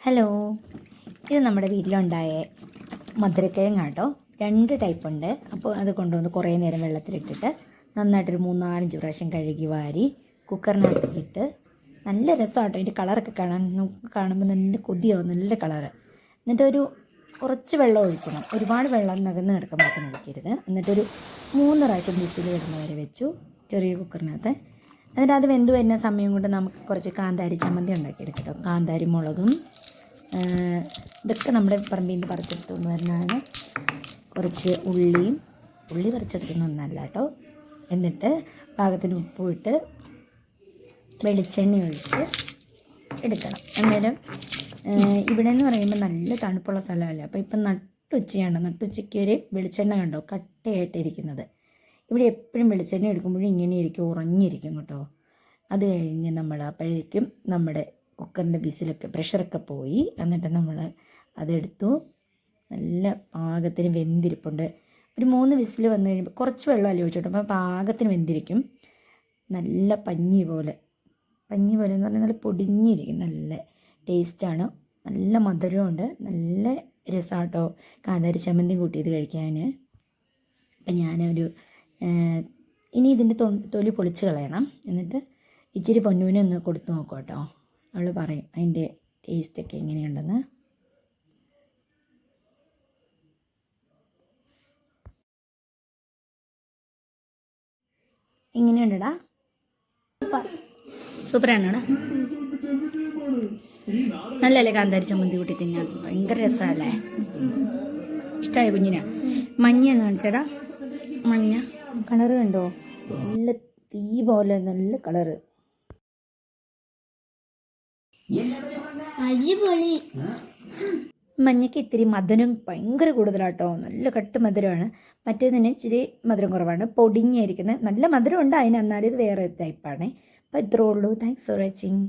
Hello. ഇത് നമ്മുടെ വീട്ടിലുണ്ടായ മധുരക്കിഴങ്ങാട്ടോ. രണ്ട് ടൈപ്പ് ഉണ്ട്. അപ്പോൾ അത് കൊണ്ടുവന്ന് കുറേ നേരം വെള്ളത്തിലിട്ടിട്ട് നന്നായിട്ടൊരു മൂന്നാലഞ്ച് പ്രാവശ്യം കഴുകി വാരി കുക്കറിനകത്ത് ഇട്ട് നല്ല രസമാട്ടോ. അതിന്റെ കളറൊക്കെ കാണാൻ കാണുമ്പോൾ നല്ല കൊതിയാവും. നല്ല കളറ്. എന്നിട്ടൊരു കുറച്ച് വെള്ളം ഒഴിക്കണം. ഒരുപാട് വെള്ളം നകന്ന് കിടക്കാൻ മാത്രം ഒഴിക്കരുത്. എന്നിട്ടൊരു മൂന്ന് പ്രാവശ്യം വിസിൽ കിടന്ന വരെ വെച്ചു. ചെറിയ കുക്കറിനകത്ത്. എന്നിട്ട് അത് വെന്ത് വരുന്ന സമയം കൊണ്ട് നമുക്ക് കുറച്ച് കാന്താരി ചമ്മന്തി ഉണ്ടാക്കിയെടുക്കാം കേട്ടോ കാന്താരി മുളകും ഇതൊക്കെ നമ്മുടെ പറമ്പിൽ നിന്ന് പറിച്ചെടുത്തുകൊണ്ട് വരുന്നതാണ് കുറച്ച് ഉള്ളിയും ഉള്ളി പറിച്ചെടുക്കുന്ന ഒന്നല്ല കേട്ടോ. എന്നിട്ട് പാകത്തിന് ഉപ്പും ഇട്ട് വെളിച്ചെണ്ണ ഒഴിച്ച് എടുക്കണം. അന്നേരം ഇവിടെ എന്ന് പറയുമ്പോൾ നല്ല തണുപ്പുള്ള സ്ഥലമല്ല? അപ്പോൾ ഇപ്പം നട്ടുച്ചയാണ്. നട്ടുച്ചയ്ക്ക് ഒരു വെളിച്ചെണ്ണ കണ്ടോ? കട്ടയായിട്ടിരിക്കുന്നത്. ഇവിടെ എപ്പോഴും വെളിച്ചെണ്ണ എടുക്കുമ്പോഴും ഇങ്ങനെ ഇരിക്കും ഉറങ്ങിയിരിക്കും കേട്ടോ. അത് കഴിഞ്ഞ് നമ്മൾ അപ്പോഴേക്കും നമ്മുടെ കുക്കറിന്റെ വിസിലൊക്കെ പ്രഷറൊക്കെ പോയി. എന്നിട്ട് നമ്മൾ അതെടുത്തു. നല്ല പാകത്തിന് വെന്തിരിപ്പുണ്ട്. ഒരു മൂന്ന് വിസിൽ വന്നു കഴിയുമ്പോൾ കുറച്ച് വെള്ളം ഒഴിച്ചോട്ടെ അപ്പോൾ പാകത്തിന് വെന്തിരിക്കും. നല്ല പഞ്ഞി പോലെ. പഞ്ഞി പോലെ എന്ന് പറഞ്ഞാൽ നല്ല പൊടിഞ്ഞിരിക്കും. നല്ല ടേസ്റ്റാണ്. നല്ല മധുരമുണ്ട് നല്ല രസമാട്ടോ കാന്താരി ചമ്മന്തി കൂട്ടിയത് കഴിക്കാൻ അപ്പം ഞാനൊരു ഇനി ഇതിന്റെ തൊലി പൊളിച്ച് കളയണം. എന്നിട്ട് ഇച്ചിരി പൊന്നൂനെ ഒന്ന് കൊടുത്തു നോക്കാം കേട്ടോ അവൾ പറയും അതിന്റെ ടേസ്റ്റൊക്കെ എങ്ങനെയുണ്ടെന്ന്? എങ്ങനെയുണ്ടടാ? സൂപ്പറാണോടാ? നല്ലല്ലേ കാന്താരി ചമ്മന്തി കൂട്ടി തിന്നാൻ? ഭയങ്കര രസമല്ലേ? ഇഷ്ടമായ കുഞ്ഞിനാ? മഞ്ഞ എന്ന് കാണിച്ചടാ. മഞ്ഞ. കളറ് കണ്ടോ? നല്ല തീ പോലെ നല്ല കളറ്. അടിപൊളി. മഞ്ഞയ്ക്ക് ഇത്തിരി മധുരം ഭയങ്കര കൂടുതലാട്ടോ. നല്ല കട്ട് മധുരമാണ്. മറ്റേതിന് ഇച്ചിരി മധുരം കുറവാണ്. പൊടിഞ്ഞായിരിക്കുന്നത്. നല്ല മധുരം ഉണ്ട് അതിന്. എന്നാലും ഇത് വേറെ ടൈപ്പാണ് അപ്പോൾ ഇത്രേ ഉള്ളൂ. Thanks for watching